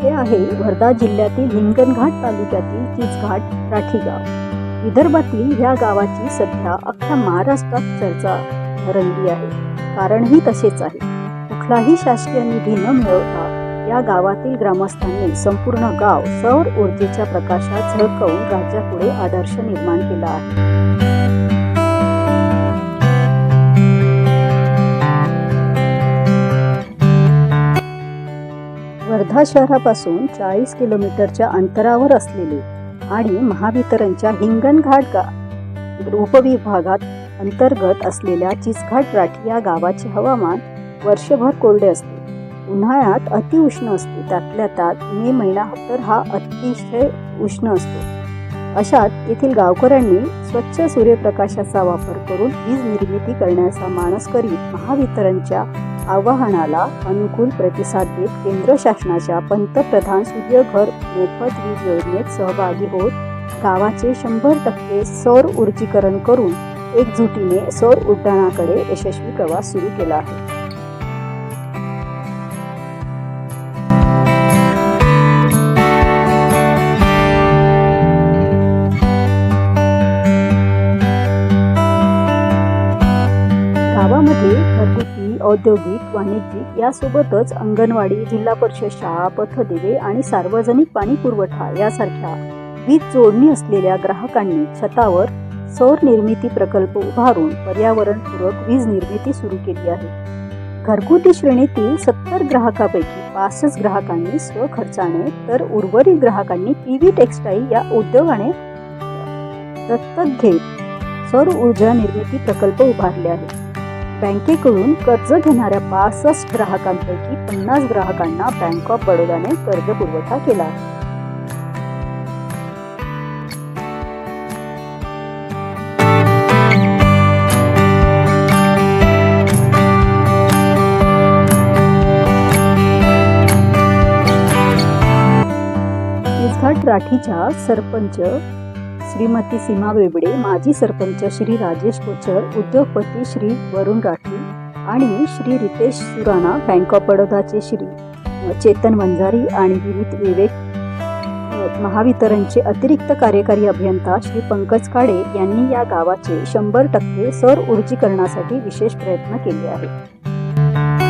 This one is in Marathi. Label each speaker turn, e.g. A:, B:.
A: हे आहे वर्धा जिल्ह्यातील हिंगणघाट तालुक्यातील चिचघाट राठीगाव. विदर्भातील ह्या गावाची सध्या अख्ख्या महाराष्ट्रात चर्चा रंगली आहे. कारणही तसेच आहे. कुठलाही शासकीय निधी न मिळवता या गावातील ग्रामस्थांनी संपूर्ण गाव सौर ऊर्जेच्या प्रकाशात झळकवून राज्यापुढे आदर्श निर्माण केला आहे. वर्धा शहरापासून चाळीस किलोमीटरच्या अंतरावर असलेले आणि महावितरणच्या हिंगणघाट गा उपविभागात अंतर्गत असलेल्या चिचघाट राठी या गावाचे हवामान वर्षभर कोरडे असते. उन्हाळ्यात अतिउष्ण असते. त्यातल्या त्यात मे महिना तर हा अतिशय उष्ण असतो. अशात येथील गावकऱ्यांनी स्वच्छ सूर्यप्रकाशाचा वापर करून वीज निर्मिती करण्याचा मानस करीत महावितरणच्या आवाहनाला अनुकूल प्रतिसाद देत केंद्र शासनाच्या पंतप्रधान सूर्यघर मोफत वीज योजनेत सहभागी होत गावाचे शंभर टक्के सौर ऊर्जीकरण करून एकजुटीने सौर उड्डाणाकडे यशस्वी प्रवास सुरू केला आहे. गावामध्ये घरगुती औद्योगिक वाणिज्यिक यासोबतच अंगणवाडी जिल्हा परिषद शाळा पथदिवे आणि सार्वजनिक पाणी पुरवठा यासारख्या वीज जोडणी असलेल्या ग्राहकांनी छतावर सौर निर्मिती प्रकल्प उभारून पर्यावरणपूरक वीज निर्मिती सुरू केली आहे. घरगुती श्रेणीतील सत्तर ग्राहकापैकी पासष्ट ग्राहकांनी स्वखर्चाने तर उर्वरित ग्राहकांनी पी व्ही टेक्स्टाईल या उद्योगाने दत्तक घेत सौर ऊर्जा निर्मिती प्रकल्प उभारले आहेत. बँकेकडून कर्ज घेणाऱ्या पासष्ट ग्राहकांपैकी पन्नास ग्राहकांना बँक ऑफ बडोदाने कर्ज पुरवठा केला राठीच्या सरपंच श्रीमती सीमा बेबडे माजी सरपंच श्री राजेश कोचर उद्योगपती श्री वरुण राठी आणि श्री रितेश सुराणा बँक ऑफ बडोदाचे श्री चेतन वंजारी आणि विविध विवेक महावितरणचे अतिरिक्त कार्यकारी अभियंता श्री पंकज काळे यांनी या गावाचे शंभर टक्के सौर ऊर्जीकरणासाठी विशेष प्रयत्न केले आहेत.